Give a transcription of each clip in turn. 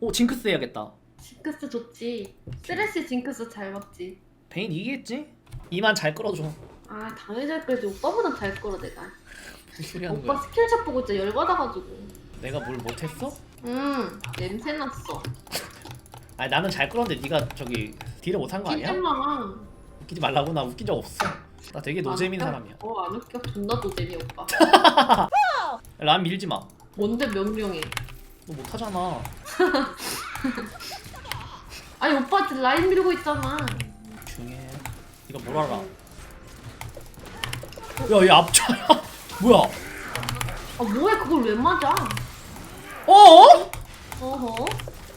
오 징크스 해야겠다 징크스 좋지. 쓰레쉬 징크스 잘 먹지. 베인 이기겠지? 이만 잘 끌어줘 아 당연히 잘 끌지. 오빠보다 잘 끌어 내가. 무슨 소리 하는 오빠 거야 스킬샷 보고 진짜 열받아가지고. 내가 뭘 못했어? 음 냄새 났어. 아니 나는 잘 끌었는데 네가 저기 딜을 못한 거 아니야? 웃기지마. 웃기지 말라고 나 웃긴 적 없어 나 되게 노잼인 사람이야 어안 웃겨. 존나 노잼이 오빠. 란 밀지 마너 뭔데 명령해. 못하잖아 아니 오빠 지금 라인 밀고 있잖아. 중해 네가 뭘 알아 야얘 앞차야 뭐야 아 뭐해 그걸 왜 맞아? 어어? 어허.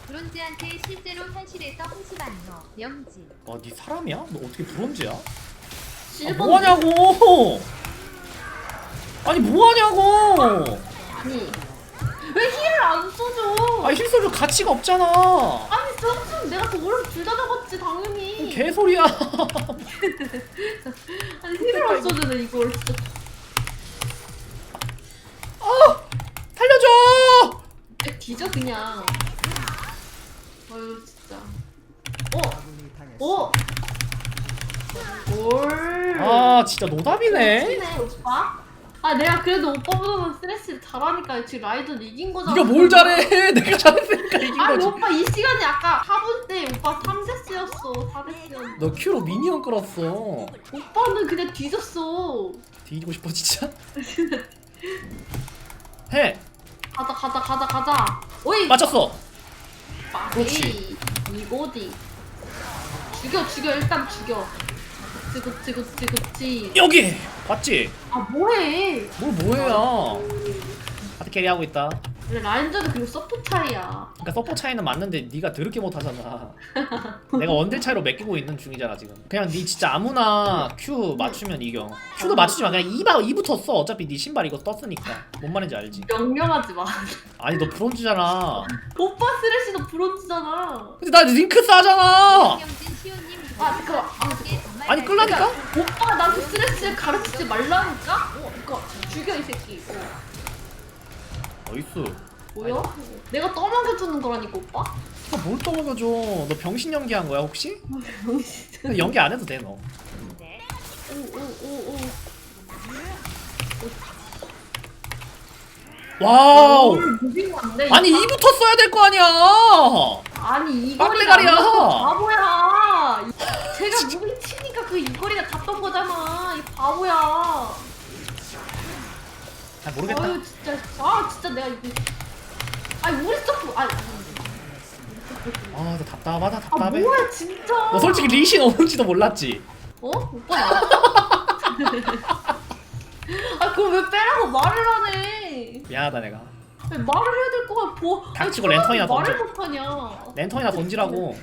브론즈한테 실제로 현실에서 홍수가 너 명지 와네 사람이야? 너 어떻게 브론즈야? 아, 실버 뭐하냐고 아니 뭐하냐고 아니 써줘? 아니 힐소주 가치가 없잖아 아니 써주면 내가 더 오른 둘다 잡았지 당연히. 개소리야 아니 힐을 안 써주네 이걸 진짜. 살려줘 야, 뒤져 그냥. 아유 진짜. 어? 어? 뭘? 아 진짜 노답이네 오빠. 아 내가 그래도 오빠보다는 스트레스 잘하니까 지금 라이전 이긴 거잖아. 네가 뭘 잘해? 내가 잘했으니까 이긴 아니 거지. 오빠 이 시간이 아까 4분 때 오빠 3세스였어. 4세스였는데 너 큐로 미니언 끌었어. 오빠는 그냥 뒤졌어. 뒤지고 싶어 진짜? 해. 가자 가자 가자 가자. 오이. 맞췄어. 마- 그렇지. 에이, 이거지 죽여 죽여. 일단 죽여. 그치 그치 그치 그치 여기 봤지? 아 뭐해? 뭘 뭐해야? 하드 캐리 하고 있다. 그래 라인전은 그리고 서포 차이야. 그러니까 서포 차이는 맞는데 네가 더럽게 못하잖아. 내가 원딜 차이로 맡기고 있는 중이잖아 지금. 그냥 네 진짜 아무나 큐 맞추면 이겨. 큐도 맞추지 마. 그냥 2바 2부터 써 어차피 네 신발 이거 떴으니까. 뭔 말인지 알지? 명령하지 마. 아니 너 브론즈잖아. 오빠 쓰레쉬도 브론즈잖아. 근데 나 링크 싸잖아. 아, 잠깐만. 아, 아니 끌라니까? 오 나한테 쓰레쉬를 가르치지 말라니까? 어, 그니까 죽여 이 새끼 어. 어이스 뭐야? 내가 떠먹여주는 거라니까 오빠? 너뭘 떠먹여줘 너 병신 연기한 거야 혹시? 병신 연기 안 해도 돼 너 오오오오 와우. 무빙 왔네 아니 2부터 써야 될 거 아니야. 아니 빡대가리야. 이거리가 바보야. 이- 제가 무빙 치니까 그 이거리가 갔던 거잖아. 이 바보야. 잘 모르겠다. 아유 진짜. 아 진짜 내가 이거 아니 우리 서프 아니 아, 나 답답하다, 아 답답해. 뭐야 진짜. 너 솔직히 리신 오는지도 몰랐지? 어? 오빠. 나 아 그걸 왜 빼라고 말을 하네 미안하다, 내가. 왜 말을 해야 될 거야 뭐 닥치고 아니, 랜턴이나 말을 던져. 못하냐 랜턴이나 던지라고.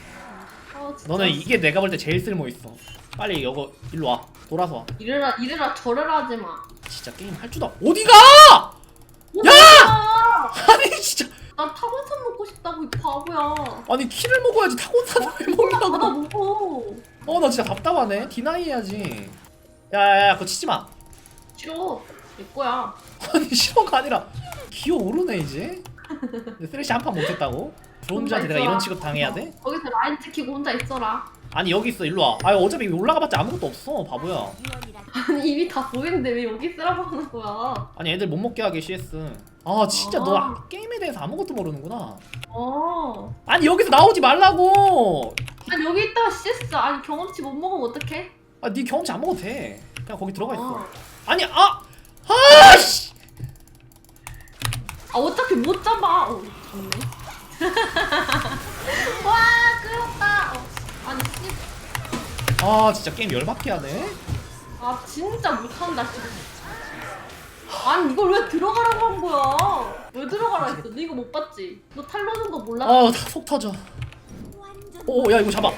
아, 진짜. 너는 이게 내가 볼 때 제일 쓸모 있어. 빨리 여거 일로 와. 돌아서 와. 이래라 이래라 저래라 하지 마. 진짜 게임 할 줄도. 어디가? 야! 아니 진짜. 난 타곤산 먹고 싶다고 이 바보야. 아니 키를 먹어야지 타곤산을 왜 받아 먹냐고. 먹어. 어, 나 진짜 답답하네. 디나이 해야지. 야야야, 그거 치지 마. 싫어. 내 거야. 아니 싫어가 아니라 기어 오르네 이제. 근데 쓰레쉬 한판 못했다고? 브론즈한테 내가 이런 취급 당해야 돼? 거기서 라인 지키고 혼자 있어라. 아니 여기 있어 일로 와. 아 어차피 올라가봤자 아무것도 없어 바보야. 아니 이미 다 보이는데 왜 여기 쓰라고 하는 거야? 아니 애들 못 먹게 하게 CS 아 진짜 아. 너 아- 게임에 대해서 아무것도 모르는구나 어. 아니 여기서 나오지 말라고 아니 여기 있다가 CS 아니 경험치 못 먹으면 어떡해? 아네 경험치 안 먹어도 돼 그냥 거기 들어가 있어 어. 아니 아 아씨 아 어차피 못 잡아. 어 잡네. 와 끌었다. 어. 아니 씨. 아 진짜 게임 열받게 하네 아 진짜 못한다 지금. 아니 이걸 왜 들어가라고 한 거야? 왜 들어가라 했어? 너 이거 못 봤지? 너 탈로는 거 몰라? 아속 터져 오 야 이거 잡아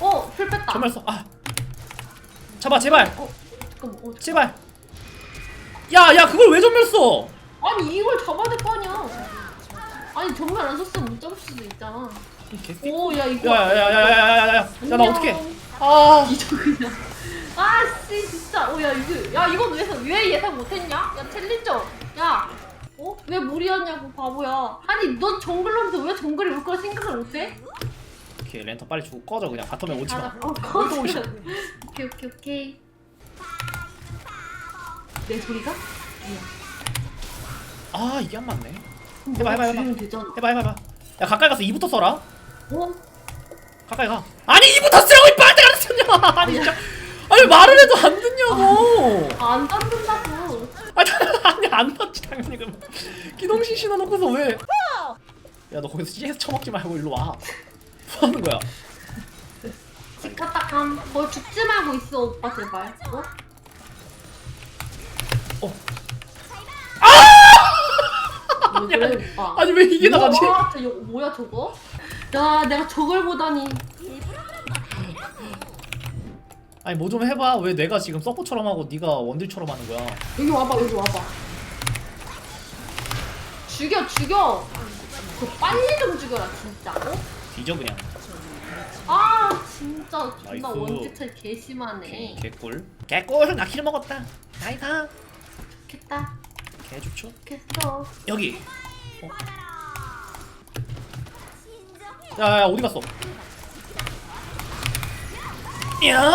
어, 풀 뺐다. 정말 써 아 잡아 제발 어, 잠깐만. 어, 제발 야 야 그걸 왜 전멸 써 아니 이걸 잡아야 될 거 아니야? 아니 정말 안 썼으면 못 잡을 수도 있잖아. 이 개새 오, 야 이거. 야 야 야 야 야 야 야 야 야나 안녕. 어떡해 아 이저 그냥. 아씨 진짜. 어, 야 이거, 야 이건 왜, 왜 예상 못했냐? 야 챌린저. 야. 어, 어? 왜 무리하냐고 바보야 아니 넌 정글러인데 왜 정글이 올 거라 생각을 못해? 오케이 랜턴 빨리 주고 꺼져 그냥 바텀에 오지 마 아, 어, 또 오시- 오케이 오케이 오케이 내 소리가? 아 이게 안 맞네 해봐, 해봐, 해봐. 되잖아 해봐 해봐 해봐 야 가까이 가서 2부터 써라 어? 가까이 가 아니 2부터 쓰라고 이 빨대가 안 쓰냐 아니 진짜 아니 말을 해도 안 듣냐고 아, 안 닿는다고 아니 아니 안 맞지 당연히 그럼 기동신 신어놓고서 왜? 야 너 거기서 CS 처먹지 말고 일로 와. 뭐 하는 거야? 감. 뭐 죽지 말고 있어 오빠 제발 어? 어. 왜 그래 오빠 아니 왜 이게 나가지? 와, 저, 이거 뭐야 저거? 야 내가 저걸 보다니 아니 뭐 좀 해봐. 왜 내가 지금 서포처럼 하고 네가 원딜처럼 하는 거야? 여기 와봐 여기 와봐 죽여 죽여 그 빨리 좀 죽여라 진짜 어? 뒤져 그냥. 아 진짜 존나 나이스. 원지 차이 개심하네 개꿀. 개꿀 나킬 먹었다. 나이스. 좋겠다 개 좋죠. 좋겠어 여기. 어. 야, 야 어디 갔어? 야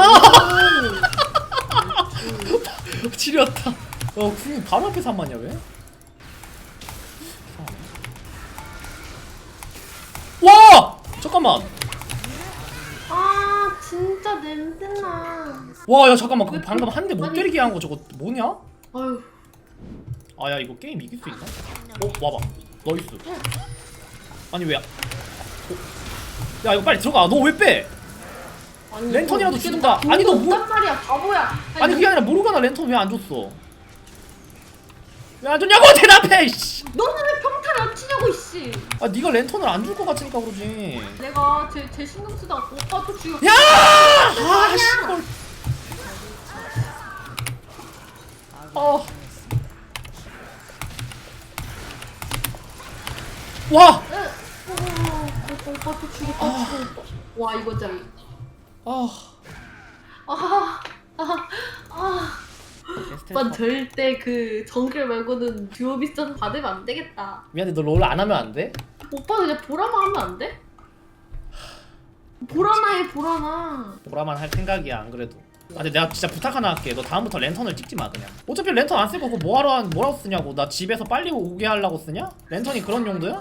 지렸다. 어 궁이 바로 안 맞냐 왜? 와 잠깐만. 아 진짜 냄새나 와 야 잠깐만 그거 방금 한 대 못. 때리게 한 거 저거 뭐냐? 아유 아야 이거 게임 이길 수 있나? 어 와봐 너이스 아니 왜야? 어? 야 이거 빨리 들어가 너 왜 빼? 아니 랜턴이라도 이거 주든가. 아니, 너 뭐- 없단 말이야 바보야 아니 그게 아니라 모르가나 랜턴 왜 안 줬어? 왜 안 줬냐고 대답해 씨. 너는 왜 평타를 안 치냐고 이씨 아 네가 랜턴을 안 줄 것 같으니까 그러지 내가 제, 제 신경 쓰다가 오빠 또 죽여 야! 아 씨발 어. 와! 오빠, 아. 와 이거 진짜 아. 아 아아 아. 오빠 절대 그 정글 말고는 듀오 미션 받으면 안 되겠다 미안해 너 롤 안 하면 안 돼? 오빠 그냥 보라만 하면 안 돼? 보라나 해 보라나 보라만 할 생각이야 안 그래도 아 근데 내가 진짜 부탁 하나 할게. 너 다음부터 랜턴을 찍지 마 그냥. 어차피 랜턴 안 쓰고 그거 뭐하러 한- 뭐라고 쓰냐고. 나 집에서 빨리 오게 하려고 쓰냐? 랜턴이 그런 용도야?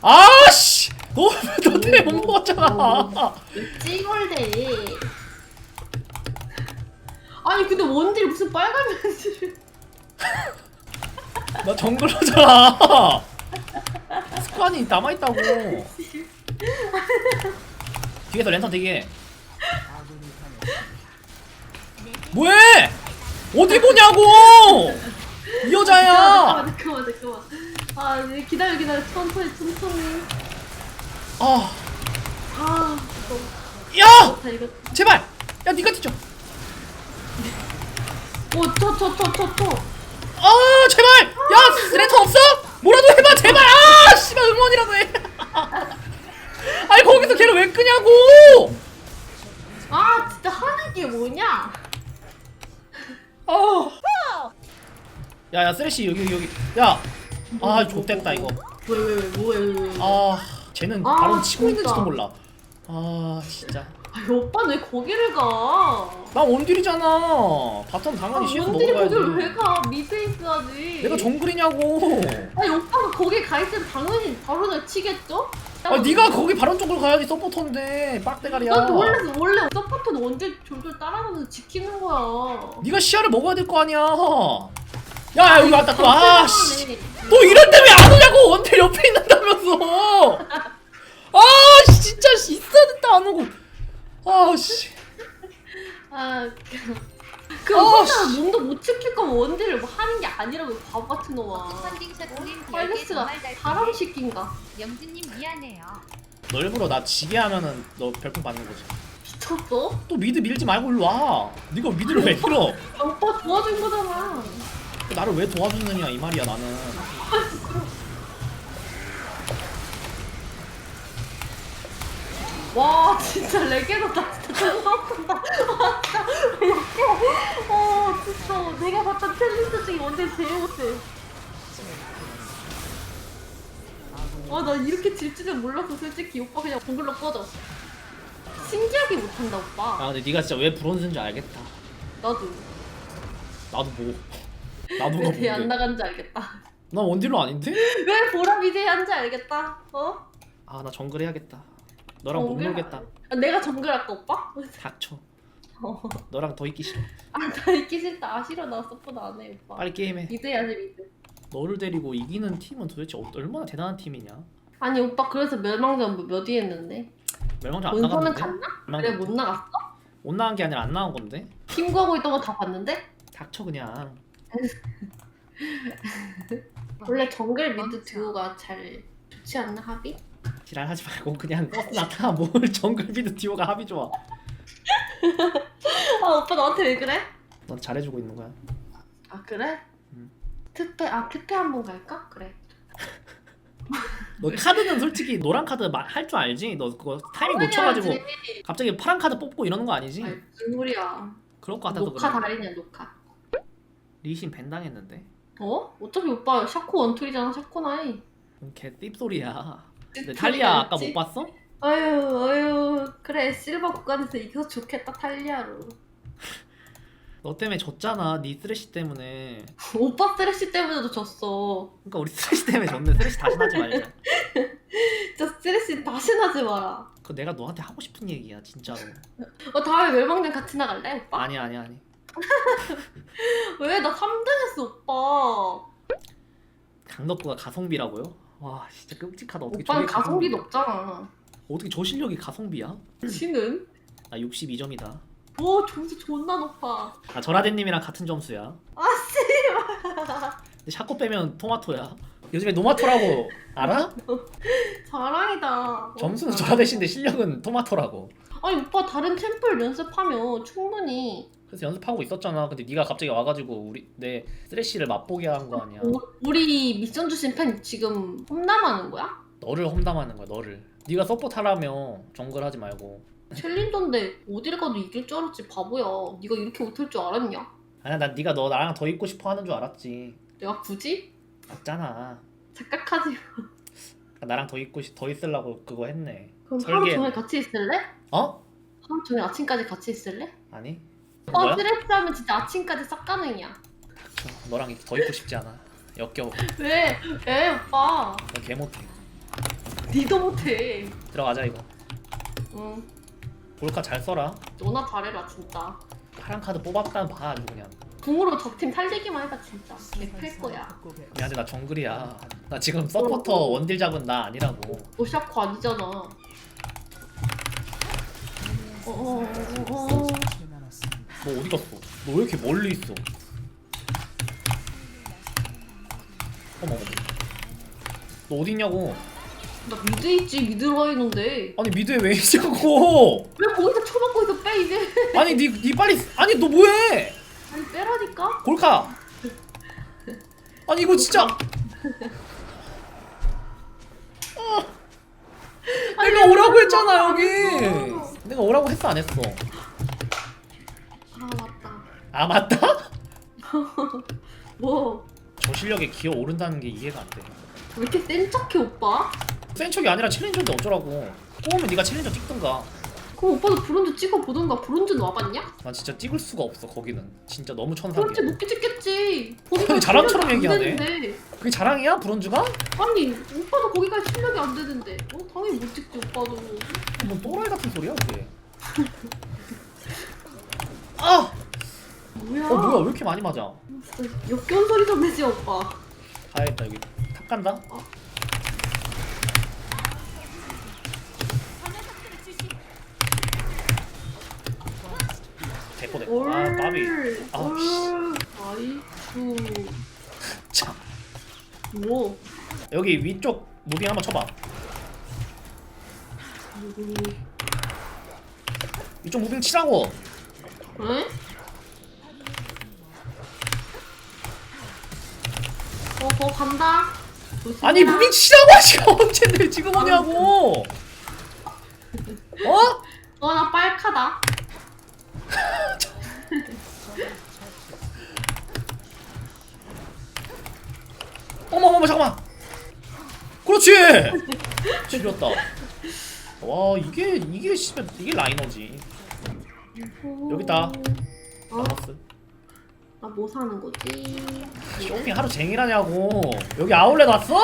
아씨! 너너 때문에 못 먹었잖아. 왜 찌걸대 아니 근데 원딜 무슨 빨간 면지를 나 정글러잖아. 습관이 남아있다고. 뒤에서 랜턴 대기해 뭐해? 어디 보냐고! 이 여자야! 잠깐만 잠깐만 잠깐만. 아 네, 기다려 기다려. 천천히 천천히. 아. 아 야! 좋다 이거 제발! 야 니가 뒤져. 오쳐쳐쳐쳐쳐. 아 제발! 야 랜턴 없어? 뭐라도 해봐 제발! 아 씨발 응원이라도 해 야야 쓰레쉬 여기 여기. 야아 좆됐다 이거. 왜왜왜 뭐해 왜, 왜. 아 쟤는 아, 바로 치고 진짜. 있는지도 몰라. 아 진짜. 오빠는 왜 거기를 가? 나 원딜이잖아. 바텀 아, 당연히 CS 원딜이 거기를 먹어야지. 왜 가? 미드에 있어야지. 내가 정글이냐고. 아니 오빠가 거기 가 있으면 당연히 바로는 치겠죠? 아 네가 거기 바론 쪽으로 가야지 서포터인데. 빡대가리야. 난 원래 원래 서포트는 원딜 졸졸 따라가면서 지키는 거야. 네가 시야를 먹어야 될 거 아니야 야, 야 여기 왔다 또 아씨 네. 또 이럴 때왜 안 오냐고 원딜 옆에 있는다면서 아 씨, 진짜 씨, 있어야 됐다 안 오고 아씨 아, 그 아, 혼자 씨. 몸도 못 지킬 거면 원딜을 뭐 하는 게 아니라고 이 바보 같은 놈아. 펀딩 파일러스가 사람 새끼인가? 영준님 미안해요. 너 일부러 나 지게 하면은 너 별풍 받는 거지 미쳤어? 또 미드 밀지 말고 일로 와 네가 미드를 왜 밀어 아, 오빠 도와준 거잖아. 나를 왜 도와주느냐 이 말이야 나는 와 진짜 레게로 나 진짜 존나 아픈다. 와 진짜. 어 진짜 내가 봤던 챌린저 중에 완전 제일 못해. 아나 이렇게 질 줄은 몰랐어 솔직히 오빠 그냥 동글로 꺼져. 신기하게 못한다 오빠. 아 근데 네가 진짜 왜 브론즈인지 알겠다. 나도 나도 뭐. 나도 너왜대 안? 나간지 알겠다. 난 원딜러 아닌데? 왜 보람 이제 한지 알겠다. 어? 아 나 정글 해야겠다. 너랑 못 정글? 놀겠다. 아, 내가 정글 할까 오빠? 닥쳐. 어. 너랑 더 있기 싫어. 아나 있기 싫다. 아 싫어 나 서포트 안해 오빠. 빨리 게임해. 해야지 미드. 너를 데리고 이기는 팀은 도대체 어- 얼마나 대단한 팀이냐? 아니 오빠 그래서 멸망전 몇 위에 했는데? 멸망전 안 나갔는데? 갔나? 멸망전 그래 못 나갔어? 못 나간 게 아니라 안 나온 건데? 팀구하고 있던 거 다 봤는데? 닥쳐 그냥. 원래 정글 미드 듀오가 잘 좋지 않나 합이? 지랄하지 말고 그냥 나타 뭘 정글 비드 듀오가 합이 좋아. 아 오빠 나한테 왜 그래? 넌 잘해주고 있는 거야. 아 그래? 음. 특패 아 특패 한번 갈까? 그래. 너 카드는 솔직히 노란 카드 할 줄 알지? 너 그거 타이밍 놓쳐가지고. 갑자기 파란 카드 뽑고 이러는 거 아니지? 아이 무슨 소리야. 그럴 것 같아서 녹화 그래. 달인이야 녹화. 리신 밴 당했는데. 어? 어차피 오빠 샤코 원툴이잖아 샤코나 해. 개 띠소리야. 근데 탈리아 아까 못 봤어? 아유 아유 그래 실버 구간에서 이겨서 좋겠다 탈리아로. 너 때문에 졌잖아. 네 쓰레쉬 때문에. 오빠 쓰레쉬 때문에도 졌어. 그러니까 우리 쓰레쉬 때문에 졌네. 쓰레쉬 다시 나지 말자. 진짜 쓰레쉬 다시 나지 마라. 그거 내가 너한테 하고 싶은 얘기야 진짜로. 어 다음에 멸망전 같이 나갈래 오빠? 아니 아니 아니. 왜? 나 3등 했어 오빠. 강덕구가 가성비라고요? 와 진짜 끔찍하다. 어떻게 오빠는 저게 가성비야? 없잖아. 어떻게 저 실력이 가성비야? 지는? 나 62점이다. 오 점수 존나 높아. 나 절하대님이랑 같은 점수야. 아씨. 근데 샤코 빼면 토마토야. 요즘에 노마토라고 알아? 자랑이다. 점수는 어, 절하대신데 실력은 토마토라고. 아니 오빠 다른 챔프를 연습하면 충분히 그래서 연습하고 있었잖아. 근데 네가 갑자기 와가지고 우리 내 쓰레쉬를 맛보게 한 거 아니야. 우- 우리 미션 주신 팬 지금 험담하는 거야? 너를 험담하는 거야. 너를. 네가 서포트 하라며 정글 하지 말고. 챌린저인데 어딜 가도 이길 줄 알았지 바보야. 네가 이렇게 못할 줄 알았냐? 아니야 난 네가 너 나랑 더 있고 싶어 하는 줄 알았지. 내가 굳이? 맞잖아. 착각하지. 마. 나랑 더 있고 싶- 더 있으려고 그거 했네. 그럼 설계. 하루 종일 같이 있을래? 어? 하루 종일 아침까지 같이 있을래? 아니. 오빠 뭐야? 스트레스 하면 진짜 아침까지 싹 가능이야. 저, 너랑 더 있고 싶지 않아. 역겨워. 왜? 왜 오빠? 너개 못해. 니도 못해. 들어가자 이거. 응. 볼카 잘 써라. 너나 잘해라 진짜. 파란 카드 뽑았다는 봐 아주 그냥. 궁으로 적팀 살리기만 해봐 진짜. 개클 거야. 미안해 나 정글이야. 나 지금 서포터 원딜 잡은 나 아니라고. 너 샤코 아니잖아. 어어어어. 너 어디 갔어? 너 왜 이렇게 멀리 있어? 어머 어머. 너 어디 있냐고? 나 미드 있지 미드로 가 있는데. 아니 미드에 왜 있냐고? 왜 거기서 쳐맞고 있어 빼 이제. 아니 니, 니 빨리 아니 너 뭐해? 아니 빼라니까. 골카. 아니 이거 진짜 아니, 내가 왜 오라고 했잖아 안 여기. 내가 오라고 했어 안 했어? 아 맞다. 뭐? 저 실력에 기어 오른다는 게 이해가 안 돼. 왜 이렇게 센 척해 오빠? 센 척이 아니라 챌린저인데 어쩌라고? 뽑으면 네가 챌린저 찍든가. 그럼 오빠도 브론즈 찍어 보던가 브론즈는 와봤냐? 난 진짜 찍을 수가 없어 거기는. 진짜 너무 브론즈 천상이야. 높게 찍겠지. 아니, 자랑처럼 실력이 안 얘기하네. 되는데. 그게 자랑이야 브론즈가? 아니 오빠도 거기까지 실력이 안 되는데. 어 당연히 못 찍지 오빠도. 뭐 또라이 같은 소리야 그게. 아! 뭐야? 어 뭐야 왜 이렇게 많이 맞아? 진짜 역겨운 소리 좀 내지 오빠. 가야겠다 여기 탑 간다. 대포 대포. 올. 아 까비. 아, 올. 아이쿠. 참. 뭐? 여기 위쪽 무빙 한번 쳐봐. 누구? 위쪽 무빙 치라고. 에? 어, 거 간다. 조심해라. 아니 무빙 치라고 지금 언제인데 지금 오냐고. 어? 어 나 빨카다. 어머 어머 잠깐만 그렇지 지렸다 와 이게 이게 씨발 이게 라이너지 여기 있다. 어? 나 뭐 사는 거지? 쇼핑 하루 하냐고 여기 아울렛 왔어?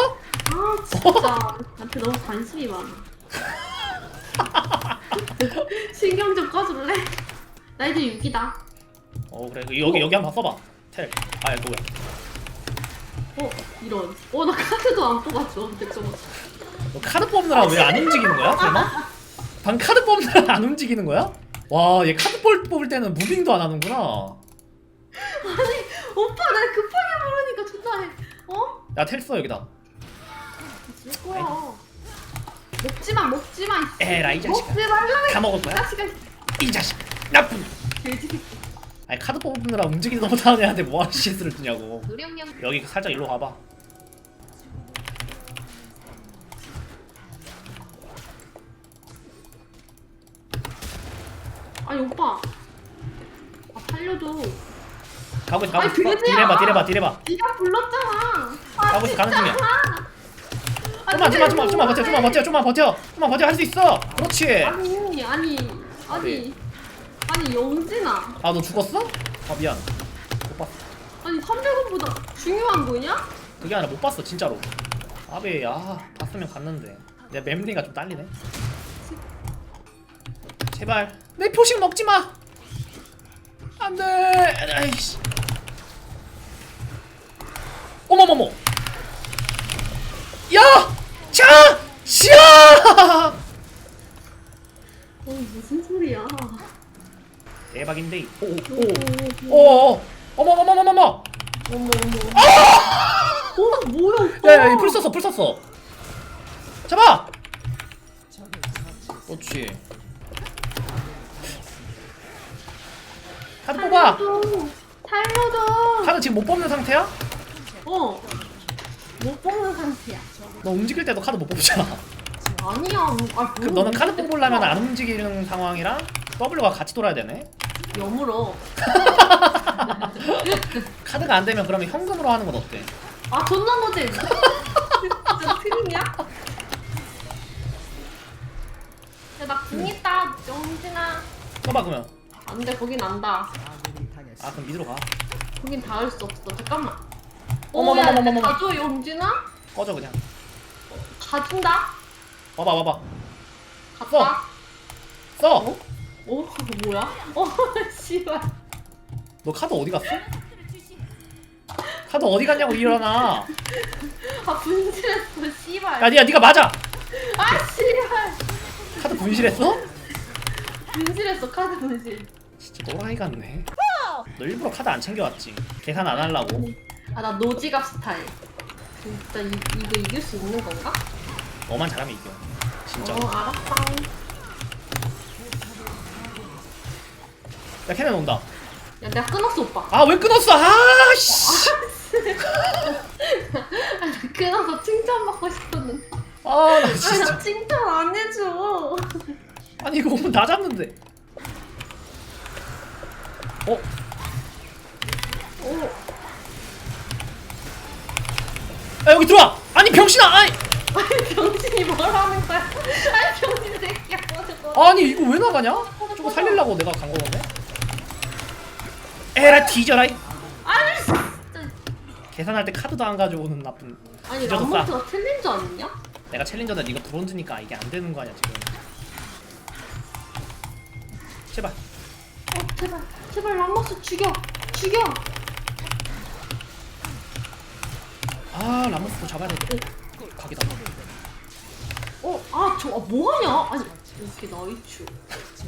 아 진짜 나한테 너무 관심이 많아. 신경 좀 꺼줄래? 나 이제 6이다. 어 그래 여기 여기 한번 써봐 텔아 이거 뭐야 어 이런. 어나 카드도 안 뽑았어. 잠깐만. 너 카드 뽑느라 왜 안 움직이는 거야 설마? 방 카드 뽑느라 안 움직이는 거야? 와 얘 카드 뽑- 뽑을 때는 무빙도 안 하는구나 오빠 나 급하게 부르니까 존나 해. 어? 야텔 써 여기다 쓸 거야. 먹지마 먹지마. 에라 이 자식아 먹지 말라. 다 먹을 거야? 자식아. 이 자식 나쁜 돼지. 아니 카드 뽑느라 움직이지도 못하는 애한테 뭐하러 CS를 주냐고 노령령 여기 살짝 일로 가봐 아니 오빠. 아 살려줘. 가고 있어 가고 아니, 있어. 그게 딜해봐. 딜해봐 딜해봐. 네가 불렀잖아. 아, 가고 있어 가는 중이야. 아, 좀만 좀만 좀만 좀만 버텨 좀만 버텨 좀만 버텨. 좀만 버텨 할 수 있어. 그렇지. 아니 아니 아니. 아니 영진아. 아 너 죽었어? 아 미안. 못 봤어. 아니 300원보다 중요한 거냐? 그게 아니라 못 봤어 진짜로. 아베 아 봤으면 갔는데. 내 mem리가 좀 딸리네. 제발. 내 표식 먹지 마. 안돼. 아이씨 어머머머. 야! 자! 시야! 어 무슨 소리야? 대박인데 어머 오오오오. 어머머머머머머 어머. 어 뭐야 오빠? 야야 풀 썼어 풀 썼어. 잡아! 그렇지. 카드 뽑아. 살려줘 카드 지금 못 뽑는 상태야? 어 못 뽑는 상태야. 너 움직일 때도 카드 못 뽑잖아. 아니야. 아 그럼 너는 카드 뽑으려면 안 움직이는 상황이랑 W가 같이 돌아야 되네? 여물어. 카드가 안 되면 그러면 현금으로 하는 건 어때? 아 존나 노잼 진짜 틀리냐? 야나궁 있다. 영진아. 써봐 그러면. 안 돼. 거긴 안다 아. 그럼 미드로 가. 거긴 닿을 수 없어. 잠깐만 어머머머머머머. 오야 가져 영진아? 꺼져 그냥 가준다 봐봐 봐봐 갔다 써! 어? 어? 뭐야? 어 씨발 너 카드 어디 갔어? 카드 어디 갔냐고 일어나 아 분실했어 씨발 야 니가 니가 맞아 아 씨발 카드 분실했어? 분실했어 카드 분실 진짜 또라이 같네 너 일부러 카드 안 챙겨왔지 계산 안 하려고 아 나 노지갑 스타일. 진짜 이, 이거 이길 수 있는 건가? 너만 잘하면 이겨. 진짜. 어 알았다. 야 캐넨 온다. 야 내가 끊었어 오빠. 아 왜 끊었어? 아 씨. 아, 나 끊어서 칭찬 받고 싶었는데. 아 나 아니 진짜. 나 칭찬 안 해줘. 아니 이거 오면 다 잡는데. 어? 야 여기 들어와. 아니 병신아 아니. 아니 병신이 뭐라는 거야? 아니 병신 새끼야 뭐라고 아니 이거 왜 나가냐? 저거 살리려고 내가 간 거거든 에라 뒤져라. 이. 아니 진짜. 계산할 때 카드도 안 가져오는 나쁜. 아니 뒤져서 싸. 람마트가 챌린저 아니냐? 내가 챌린저다. 네가 브론즈니까 이게 안 되는 거 아니야 지금. 제발. 어 제발. 제발 람마스 죽여. 죽여 아 라모스도 잡아야 돼 각이다. 어 아 저 아, 뭐하냐? 아니 이렇게 나이추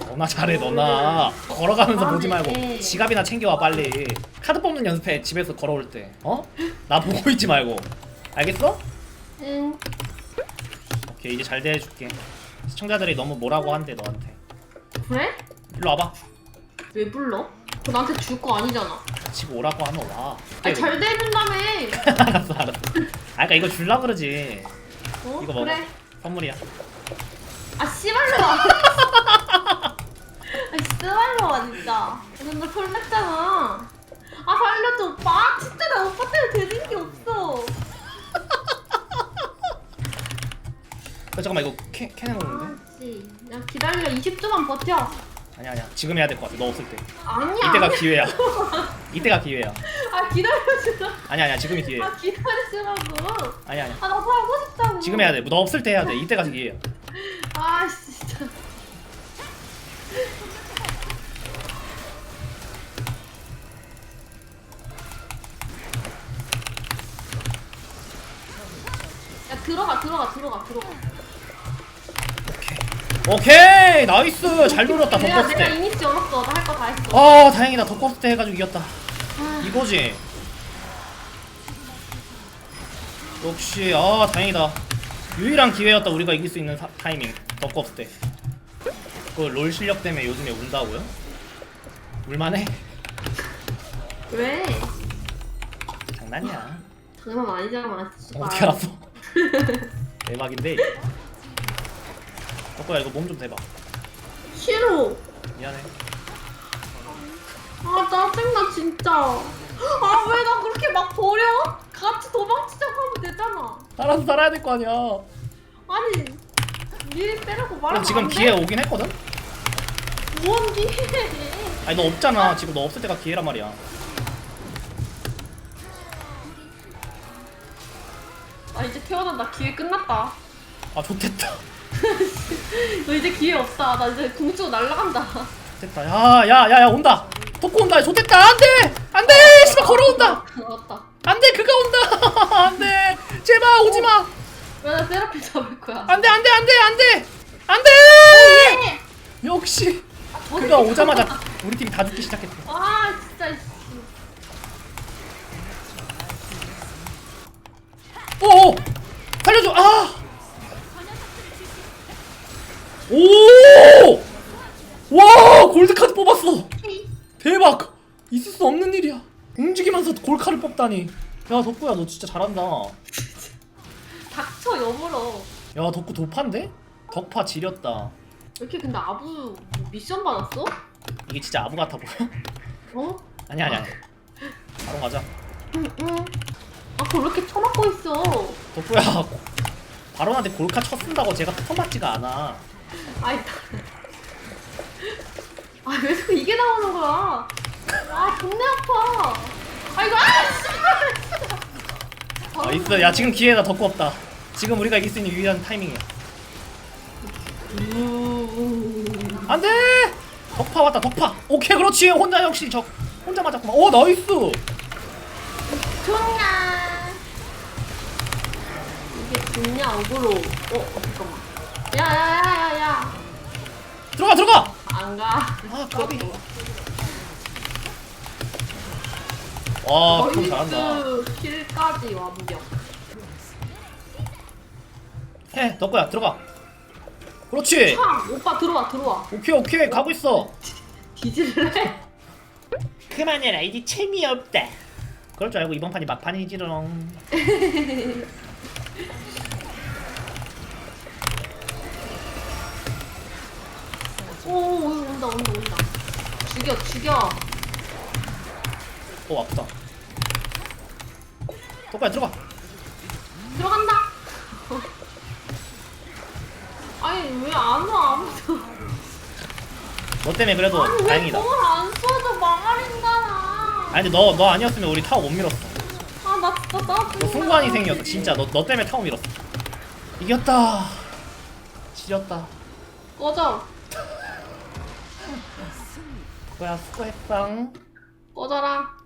너나 잘해 너나. 걸어가면서 아, 보지 말고 네. 지갑이나 챙겨와 빨리. 카드 뽑는 연습해 집에서 걸어올 때. 어? 나 보고 있지 말고. 알겠어? 응. 오케이 이제 잘 대해줄게. 시청자들이 너무 뭐라고 한대 너한테. 그래? 일로 와봐. 왜 불러? 그거 나한테 줄 거 아니잖아 같이 오라고 하면 와 아니 잘 되는다며 알았어 알았어 아 그니까 이거 줄라 그러지 어? 이거 먹어 그래 선물이야 아 씨발로 와. 아 씨발로 와 진짜. 근데 너 설렜잖아. 아 살려줘 오빠. 진짜 나 오빠 때문에 되는 게 없어. 어, 잠깐만 이거 캐 캐내놓는데? 아씨. 야 기다려 20초만 버텨. 아니야 아니야 지금 해야 될 것 같아 너 없을 때 아니야. 이때가 기회야 이때가 기회야 아 기다려주라. 아니야 아니야 지금이 기회 야 아 기다려주라고. 아니야 아니야 아나 살고 싶다고. 지금 해야 돼너 없을 때 해야 돼 이때가 기회야 아 진짜. 야 들어가 들어가 들어가 들어가. 오케이 나이스 잘 노렸다 덕커스 내가 때 이니시 열었어. 나 할 거 다 했어. 아 다행이다 덕커스 때 해가지고 이겼다 아, 이거지 역시 아 다행이다 유일한 기회였다 우리가 이길 수 있는 사- 타이밍 덕커스 때 그 롤 실력 때문에 요즘에 운다고요? 울만해? 왜? 장난이야 장난 아니잖아. 어떻게 알았어? 대박인데 덕커야 이거 몸 좀 대봐 싫어. 미안해 아 짜증나 진짜. 아 왜 나 그렇게 막 버려? 같이 도망치자고 하면 되잖아. 알아서 살아야 될 거 아니야 아니 미리 빼라고 말하면 그럼 지금 안 돼? 기회 오긴 했거든? 뭔 기회? 아니 너 없잖아 지금 너 없을 때가 기회란 말이야 아 이제 태어난다 기회 끝났다. 아 좋댔다 너 이제 기회 없다. 나 이제 궁주고 날라간다. 좋댔다 야 야 야 야 온다 덕후 온다 좋댔다 안 돼 안 돼 씨발 걸어온다 나왔다. 안 돼 그가 온다 안 돼 제발 오지 마 왜나 세라피 잡을 거야? 안 돼 안 돼 안 돼 안 돼 안 돼 예! 역시 어, 그가 오자마자 우리 팀이 다 죽기 시작했대 아 진짜. 씨. 오 살려줘 아! 아오와 골드카드 뽑았어 대박 있을 수 없는 일이야 움직이면서 골카를 뽑다니 야 덕구야 너 진짜 잘한다 닥쳐 여물어. 야 덕구 도파인데? 덕파 지렸다 왜 이렇게 근데 아부 뭐 미션 받았어? 이게 진짜 아부 같아 보여? 어? 아니 아니 아니 바로 가자 응 응. 아 그걸 왜 이렇게 쳐맞고 있어? 덕구야 바론한테 골카 쳤쓴다고 제가 터맞지가 않아 아이 다. 아왜 자꾸 이게 나오는 거야? 아 존내 아파. 아 이거 아 씨발. 나이스 야 지금 기회다 덕구 없다 지금 우리가 이길 수 있는 유일한 타이밍이야 안돼 덕파 왔다 덕파 오케이 그렇지 혼자 역시 적 혼자 맞았구만 오 나이스 좋냐? 이게 좋냐 어그로? 어, 어 잠깐만. 야야야야야. 들어가 들어가 안 가. 아 까비 와 그럼 잘한다 나이스 킬까지 완벽. 해 덕구야 들어가 그렇지 참 오빠 들어와 들어와. 오케이 오케이 가고 있어 뒤질래? 그만해라 이제 재미없다 그럴 줄 알고 이번 판이 막판이지롱 오 온다 온다 온다. 죽여 죽여. 오 아프다 덕구야 들어가 들어간다. 아니 왜 안 와 아무도? 너 때문에 그래도 아니 왜 다행이다 공을 안 쏘져 망할인가나. 아니 너너 아니었으면 우리 타워 못 밀었어 아나 진짜 나. 너 순간희생이었어 진짜 너, 너 때문에 타워 밀었어 이겼다 지렸다 꺼져 그거야 수고했어 꺼져라.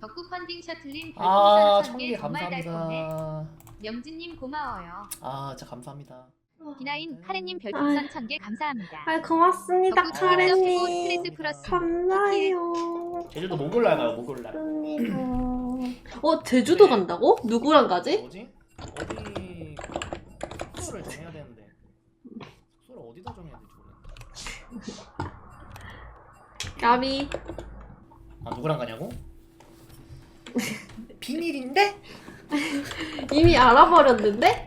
덕후 펀딩 셔틀님 아 별풍선 천개 1000개 정말 달콤해. 감사합니다 명진님 고마워요. 아 진짜 감사합니다 기나인 카레님 별풍선 1000개 감사합니다. 아 고맙습니다 덕후 카레님. 스트레스. 감사해요. 제주도 목요일날 가요 목요일날 감사합니다. 어 제주도 간다고? 누구랑 가지? 뭐지? 어디 숙소를 정해야 되는데 숙소를 어디다 정해야 되지 모르겠다 까비. 아 누구랑 가냐고? 비밀인데? 이미 알아버렸는데?